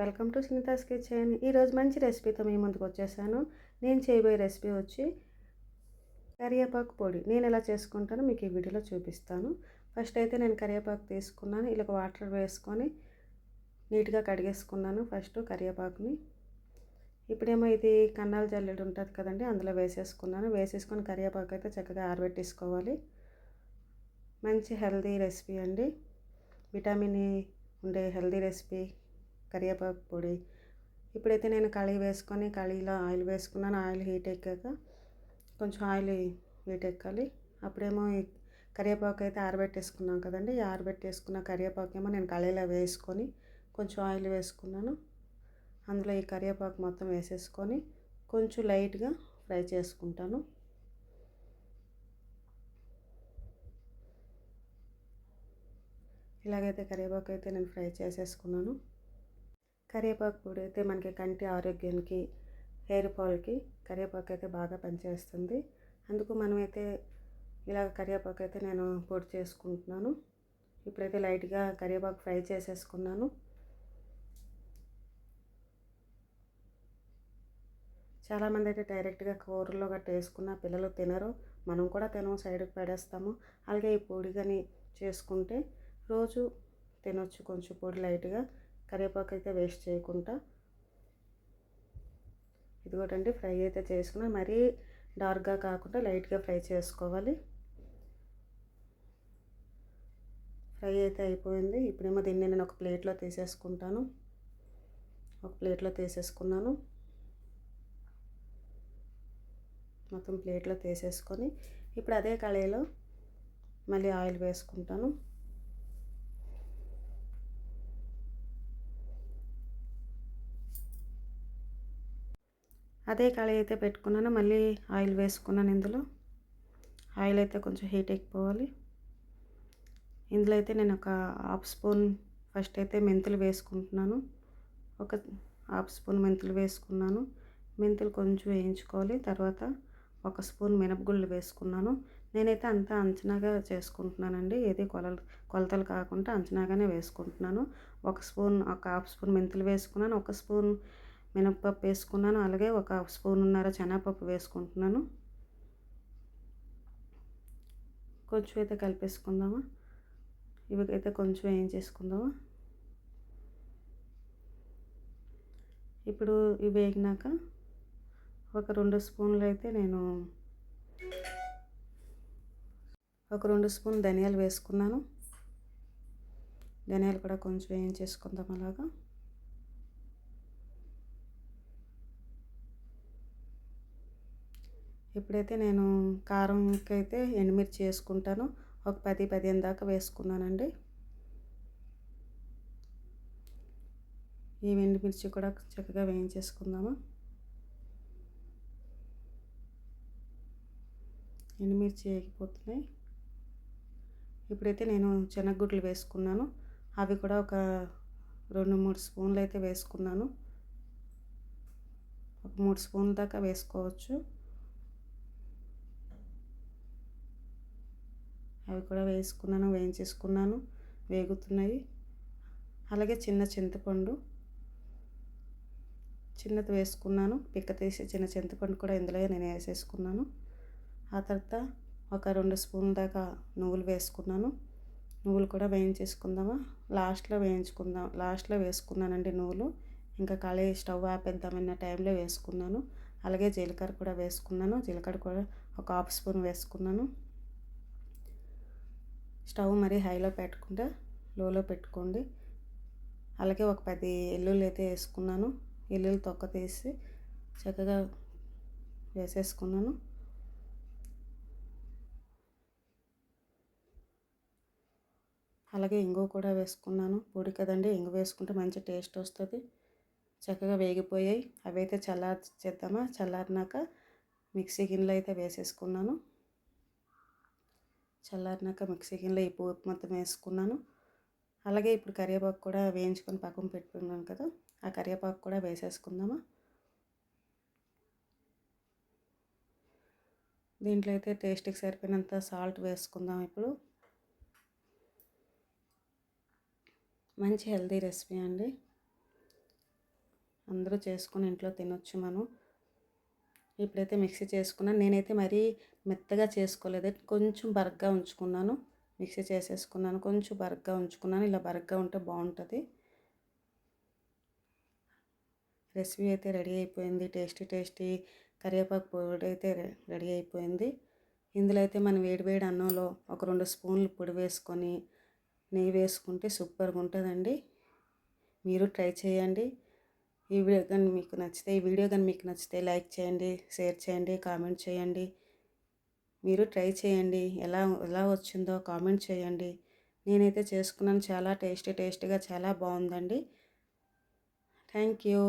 Welcome to Sunita's kitchen. ఈరోజు మంచి రెసిపీతో మీ ముందుకు వచ్చేసాను. నేను చేయబోయే రెసిపీ వచ్చి కరివేపాకు పొడి. నేను ఎలా చేసుకుంటానో మీకు ఈ వీడియోలో చూపిస్తాను. ఫస్ట్ అయితే నేను కరివేపాకు తీసుకున్నాను. ఇలా వాటర్ వేసుకొని నీట్గా కడిగేసుకున్నాను ఫస్ట్ కరివేపాకుని. ఇప్పుడేమో ఇది కన్నాల జల్లెడు ఉంటుంది కదండి అందులో వేసేసుకున్నాను. వేసేసుకొని కరివేపాకు అయితే చక్కగా ఆరబెట్టేసుకోవాలి. మంచి హెల్దీ రెసిపీ అండి. విటమిన్ e ఉండే హెల్దీ రెసిపీ. కరివేపాకు పొడి. ఇప్పుడైతే నేను కళీ వేసుకొని కళీలో ఆయిల్ వేసుకున్నాను. ఆయిల్ హీట్ ఎక్కాక కొంచెం ఆయిల్ హీట్ ఎక్కాలి. అప్పుడేమో కరివేపాకు అయితే ఆరబెట్టేసుకున్నాం కదండి. ఆరబెట్టేసుకున్న కరివేపాకు ఏమో నేను కళీలో వేసుకొని కొంచెం ఆయిల్ వేసుకున్నాను. అందులో ఈ కరివేపాకు మొత్తం వేసేసుకొని కొంచెం లైట్గా ఫ్రై చేసుకుంటాను. ఇలాగైతే కరివేపాకు అయితే నేను ఫ్రై చేసేసుకున్నాను. కరివేపాకు పొడి అయితే మనకి కంటి ఆరోగ్యానికి హెయిర్ ఫాల్కి కరివేపాకు అయితే బాగా పనిచేస్తుంది. అందుకు మనమైతే ఇలా కరివేపాకు అయితే నేను పొడి చేసుకుంటున్నాను. ఇప్పుడైతే లైట్గా కరివేపాకు ఫ్రై చేసేసుకున్నాను. చాలామంది అయితే డైరెక్ట్గా కూరలో గట్ట వేసుకున్న పిల్లలు తినరు. మనం కూడా తినము సైడ్కి పడేస్తాము. అలాగే ఈ పొడి కానీ చేసుకుంటే రోజు తినొచ్చు కొంచెం పొడి లైట్గా. కరివేపాకు అయితే వేస్ట్ చేయకుండా ఇదిగోటండి ఫ్రై అయితే చేసుకున్నా. మరీ డార్క్గా కాకుండా లైట్గా ఫ్రై చేసుకోవాలి. ఫ్రై అయితే అయిపోయింది. ఇప్పుడేమో దీన్ని నేను ఒక ప్లేట్లో తీసేసుకుంటాను. ఒక ప్లేట్లో తీసేసుకున్నాను. మొత్తం ప్లేట్లో తీసేసుకొని ఇప్పుడు అదే కళాయిలో మళ్ళీ ఆయిల్ వేసుకుంటాను. అదే కళాయి అయితే పెట్టుకున్నాను. మళ్ళీ ఆయిల్ వేసుకున్నాను ఇందులో. ఆయిల్ అయితే కొంచెం హీట్ ఎక్కిపోవాలి. ఇందులో అయితే నేను ఒక హాఫ్ స్పూన్ ఫస్ట్ అయితే మెంతులు వేసుకుంటున్నాను. ఒక హాఫ్ స్పూన్ మెంతులు వేసుకున్నాను. మెంతులు కొంచెం వేయించుకోవాలి. తర్వాత ఒక స్పూన్ మినపగుళ్ళు వేసుకున్నాను. నేనైతే అంతా అంచనాగా చేసుకుంటున్నానండి. ఏది కొలలు కొలతలు కాకుండా అంచనాగానే వేసుకుంటున్నాను. ఒక స్పూన్ ఒక హాఫ్ స్పూన్ మెంతులు వేసుకున్నాను. ఒక స్పూన్ మినప్పప్పు వేసుకున్నాను. అలాగే ఒక స్పూన్ ఉన్నర శనగపప్పు వేసుకుంటున్నాను. కొంచెం అయితే కలిపేసుకుందామా? ఇవి అయితే కొంచెం ఏం చేసుకుందామా? ఇప్పుడు ఇవి వేగినాక ఒక రెండు స్పూన్లు అయితే నేను ఒక రెండు స్పూన్ ధనియాలు వేసుకున్నాను. ధనియాలు కూడా కొంచెం వేయించేసుకుందాం అలాగా. ఇప్పుడైతే నేను కారంకి అయితే ఎండుమిర్చి వేసుకుంటాను ఒక పది పదిహేను దాకా వేసుకున్నానండి. ఈ ఎండుమిర్చి కూడా చక్కగా వేయించేసుకుందాము. ఎండుమిర్చి వేగిపోతున్నాయి. ఇప్పుడైతే నేను శనగగుడ్లు వేసుకున్నాను. అవి కూడా ఒక రెండు మూడు స్పూన్లు అయితే వేసుకున్నాను. ఒక మూడు స్పూన్ల దాకా వేసుకోవచ్చు. అవి కూడా వేసుకున్నాను వేయించేసుకున్నాను. వేగుతున్నాయి అలాగే చిన్న చింతపండు. చిన్నది వేసుకున్నాను. పిక్క తీసి చిన్న చింతపండు కూడా ఇందులో నేను వేసేసుకున్నాను. ఆ తర్వాత ఒక రెండు స్పూన్ల దాకా నువ్వులు వేసుకున్నాను. నువ్వులు కూడా వేయించేసుకుందామా? లాస్ట్లో వేయించుకుందాం లాస్ట్లో వేసుకున్నానండి నువ్వులు. ఇంకా కళాయి స్టవ్ ఆపేద్దామన్న టైంలో వేసుకున్నాను. అలాగే జీలకర్ర కూడా వేసుకున్నాను. జీలకర్ర కూడా ఒక హాఫ్ స్పూన్ వేసుకున్నాను. స్టవ్ మరీ హైలో పెట్టకుండా లోలో పెట్టుకోండి. అలాగే ఒక పది ఎల్లుల్లి అయితే వేసుకున్నాను. ఎల్లుల్లి తొక్క తీసి చక్కగా వేసేసుకున్నాను. అలాగే ఇంగు కూడా వేసుకున్నాను. పొడి కదండి ఇంగు వేసుకుంటే మంచి టేస్ట్ వస్తుంది. చక్కగా వేగిపోయాయి. అవి అయితే చల్లార్చేద్దామా చల్లారినాక మిక్సీ గిన్నెలో అయితే వేసేసుకున్నాను. చల్లారినాక మిక్సీ గిన్నెలో ఈ పోపు మొత్తం వేసుకున్నాను. అలాగే ఇప్పుడు కరివేపాకు కూడా వేయించుకొని పక్కన పెట్టుకున్నాను కదా ఆ కరివేపాకు కూడా వేసేసుకుందామా? దీంట్లో అయితే టేస్ట్కి సరిపోయినంత సాల్ట్ వేసుకుందాం ఇప్పుడు. మంచి హెల్తీ రెసిపీ అండి. అందరూ చేసుకొని ఇంట్లో తినొచ్చు మనం. ఇప్పుడైతే మిక్సీ చేసుకున్నాను నేనైతే మరీ మెత్తగా చేసుకోలేదు. కొంచెం బరగ్గా ఉంచుకున్నాను. మిక్సీ చేసేసుకున్నాను. కొంచెం బరగ్గా ఉంచుకున్నాను. ఇలా బరగ్గా ఉంటే బాగుంటుంది. రెసిపీ అయితే రెడీ అయిపోయింది. టేస్టీ టేస్టీ కరివేపాకు పొడి అయితే రెడీ అయిపోయింది. ఇందులో అయితే మనం వేడివేడి అన్నంలో ఒక రెండు స్పూన్లు పొడి వేసుకొని నెయ్యి వేసుకుంటే సూపర్గా ఉంటుందండి. మీరు ట్రై చేయండి. ఈ వీడియో కానీ మీకు నచ్చితే ఈ వీడియో కానీ మీకు నచ్చితే లైక్ చేయండి షేర్ చేయండి కామెంట్ చేయండి. మీరు ట్రై చేయండి. ఎలా ఎలా వచ్చిందో కామెంట్ చేయండి. నేనైతే చేసుకున్నాను. చాలా టేస్టీ టేస్టీగా చాలా బాగుందండి. Thank you.